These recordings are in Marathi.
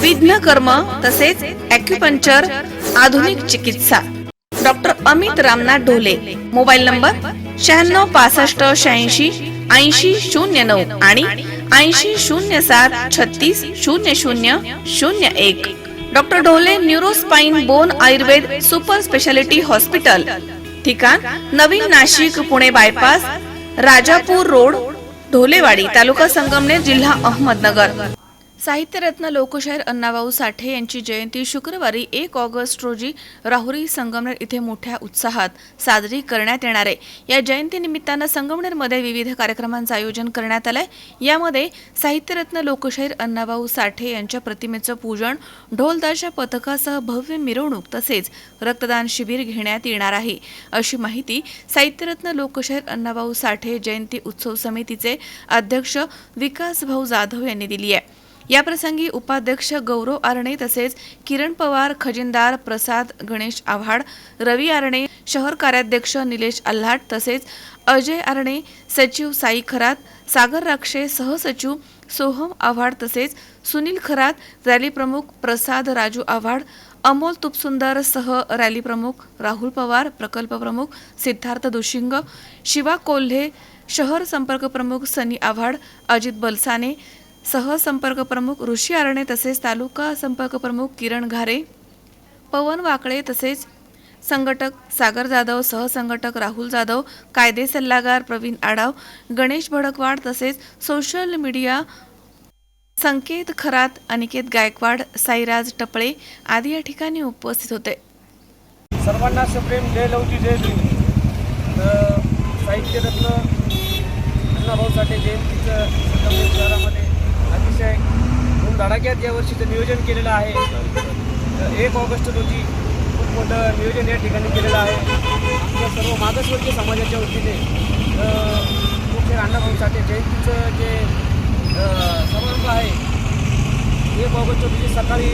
विघ्नकर्म तसेच ॲक्युपंक्चर आधुनिक चिकित्सा. Doctor Amit Ramnath Dhole mobile number शहाण्णव पासष्ट शहाऐंशी ऐंशी शून्य नऊ आणि ऐंशी शून्य सात छत्तीस शून्य शून्य शून्य एक. Doctor Dhole neurospine bone Ayurveda super speciality hospital ठिकाण नवीन नाशिक पुणे बायपास राजापूर रोड ढोलेवाडी तालुका संगमनेर जिल्हा अहमदनगर. साहित्यरत्न लोकशाहीर अण्णाभाऊ साठे यांची जयंती शुक्रवारी एक ऑगस्ट रोजी राहुरी संगमनेर इथे मोठ्या उत्साहात साजरी करण्यात येणार आहे. या जयंतीनिमित्तानं संगमनेरमध्ये विविध कार्यक्रमांचं आयोजन करण्यात आलंय. यामध्ये साहित्यरत्न लोकशाहीर अण्णाभाऊ साठे यांच्या प्रतिमेचं पूजन ढोलताशा पथकासह भव्य मिरवणूक तसेच रक्तदान शिबिर घेण्यात येणार आहे. अशी माहिती साहित्यरत्न लोकशाहीर अण्णाभाऊ साठे जयंती उत्सव समितीचे अध्यक्ष विकासभाऊ जाधव यांनी दिली आहे. याप्रसंगी उपाध्यक्ष गौरव आरणे तसेच किरण पवार खजिनदार प्रसाद गणेश आव्हाड रवी आरणे शहर कार्याध्यक्ष निलेश आल्हाट तसेच अजय आरणे सचिव साई खरात सागर राक्षे सहसचिव सोहम आव्हाड तसेच सुनील खरात रॅली प्रमुख प्रसाद राजू आव्हाड अमोल तुपसुंदर सह रॅली प्रमुख राहुल पवार प्रकल्प प्रमुख सिद्धार्थ दुशिंग शिवा कोल्हे शहर संपर्क प्रमुख सनी आव्हाड अजित बलसाने सहसंपर्क प्रमुख ऋषी आरणे तसेच तालुका संपर्क प्रमुख किरण घारे पवन वाकळे तसेच संघटक सागर जाधव सहसंघटक राहुल जाधव कायदे सल्लागार प्रवीण आडाव गणेश भडकवाड तसेच सोशल मीडिया संकेत खरात अनिकेत गायकवाड साईराज टपळे आदी या ठिकाणी उपस्थित होते. सर्वांना सप्रेम जय लवची जय भीम. साहित्यरत्न अण्णाभाऊ साठे जयंतीचं संगमनेर अतिशय धडाक्यात या वर्षीचं नियोजन केलेलं आहे. एक ऑगस्ट रोजी खूप मोठं नियोजन या ठिकाणी केलेलं आहे. आपल्या सर्व मागासवर्गीय समाजाच्या वतीने मुख्य अण्णाभाऊ साठे जयंतीचं जे समारंभ आहे एक ऑगस्ट रोजी सकाळी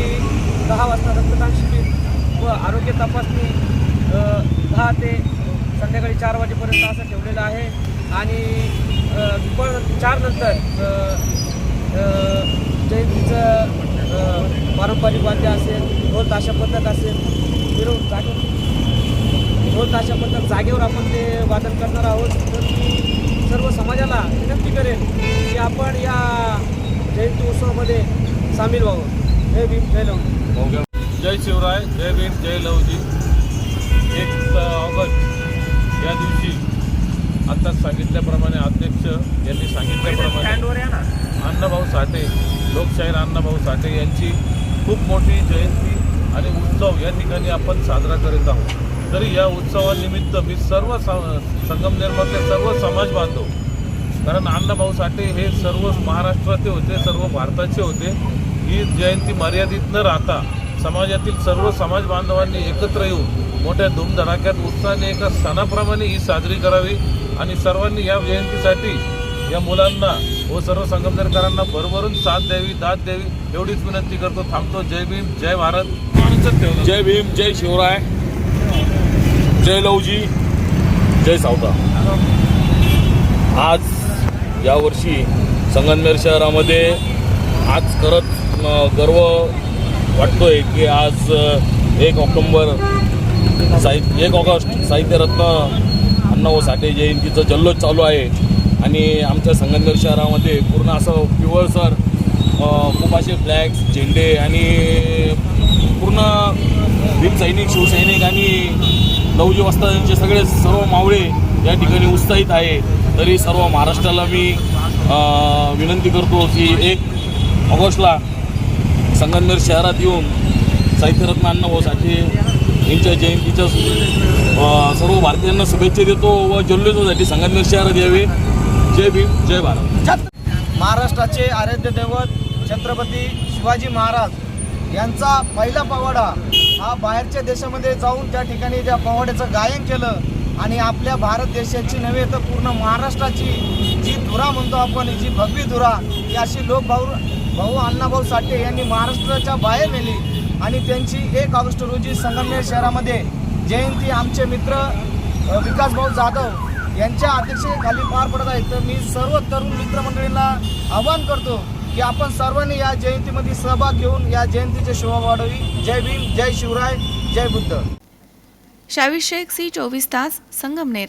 दहा वाजता रक्तदान शिबिर व आरोग्य तपासणी दहा ते संध्याकाळी चार वाजेपर्यंत असं ठेवलेलं आहे. आणि पण चारनंतर चार नंतर अ, जयंतीचं पारंपरिक वाद्य असेल ढोल ताशा पद्धत असेल मिरवणूक जागे ढोल ताशा पद्धत जागेवर आपण ते वादन करणार आहोत. तर मी सर्व समाजाला विनंती करेन की आपण या जयंती उत्सवामध्ये सामील व्हावं. जय भीम जय लवकर जय शिवराय जय भीम जय लवजी एक ऑगस्ट या दिवशी आत्ताच सांगितल्याप्रमाणे अध्यक्ष यांनी सांगितल्याप्रमाणे अण्णाभाऊ साठे लोकशाहीर अण्णाभाऊ साठे यांची खूप मोठी जयंती आणि उत्सव या ठिकाणी आपण साजरा करीत आहोत. तरी या उत्सवानिमित्त मी सर्व संगमनेरमधले सर्व समाज बांधव कारण अण्णाभाऊ साठे हे सर्व महाराष्ट्राचे होते सर्व भारताचे होते. ही जयंती मर्यादित न राहता समाजातील सर्व समाज बांधवांनी एकत्र येऊन मोठ्या धूमधडाक्यात उत्साहाने एका सणाप्रमाणे ही साजरी करावी. आणि सर्वांनी या जयंतीसाठी या मुलांना व सर्व संगमनेरकरांना भरभरून साथ द्यावी दाद द्यावी एवढीच विनंती करतो. थांबतो. जय भीम जय भारत. जय भीम जय शिवराय. जय लवजी जय सावता. आज यावर्षी संगमनेर शहरामध्ये आज खरंच गर्व गर्व वाटतोय की आज एक ऑक्टोंबर साहित्य एक ऑगस्ट साहित्यरत्न अण्णाभाऊ साठे जयंतीचं जल्लोष चालू आहे. आणि आमच्या संगमनेर शहरामध्ये पूर्ण असं पिवळसर अ, खूप असे फ्लॅग्स झेंडे आणि पूर्ण भीमसैनिक शिवसैनिक आणि लवजी वस्तादांचे सगळे सर्व मावळे या ठिकाणी उत्साहित आहे. तरी सर्व महाराष्ट्राला मी विनंती करतो की एक ऑगस्टला संगमनेर शहरात येऊन साहित्यरत्न अण्णाभाऊ साठे यांच्या जयंतीच्या सर्व भारतीयांना शुभेच्छा देतो व जल्लोषासाठी संगमनेर शहरात यावे जय भीम जय भारत. महाराष्ट्राचे आराध्य दैवत छत्रपती शिवाजी महाराज यांचा पहिला पवाडा हा बाहेरच्या देशामध्ये जाऊन त्या ठिकाणी त्या पवाड्याचं गायन केलं आणि आपल्या भारत देशाची नव्हे तर पूर्ण महाराष्ट्राची जी धुरा म्हणतो आपण जी भगवी धुरा ही अशी लोक भाऊ भाऊ अण्णाभाऊ साठे यांनी महाराष्ट्राच्या बाहेर नेली. आणि त्यांची एक ऑगस्ट रोजी संगमनेर शहरामध्ये जयंती आमचे मित्र विकासभाऊ जाधव यांच्या अध्यक्षतेखाली पार पडत आहे. तर मी सर्व तरुण मित्रमंडळींना आवाहन करतो की आपण सर्वांनी या जयंतीमध्ये सहभाग घेऊन या जयंतीची शोभा वाढवी. जय भीम जय शिवराय जय बुद्ध. शावी शेख सी चोवीस तास संगमनेर.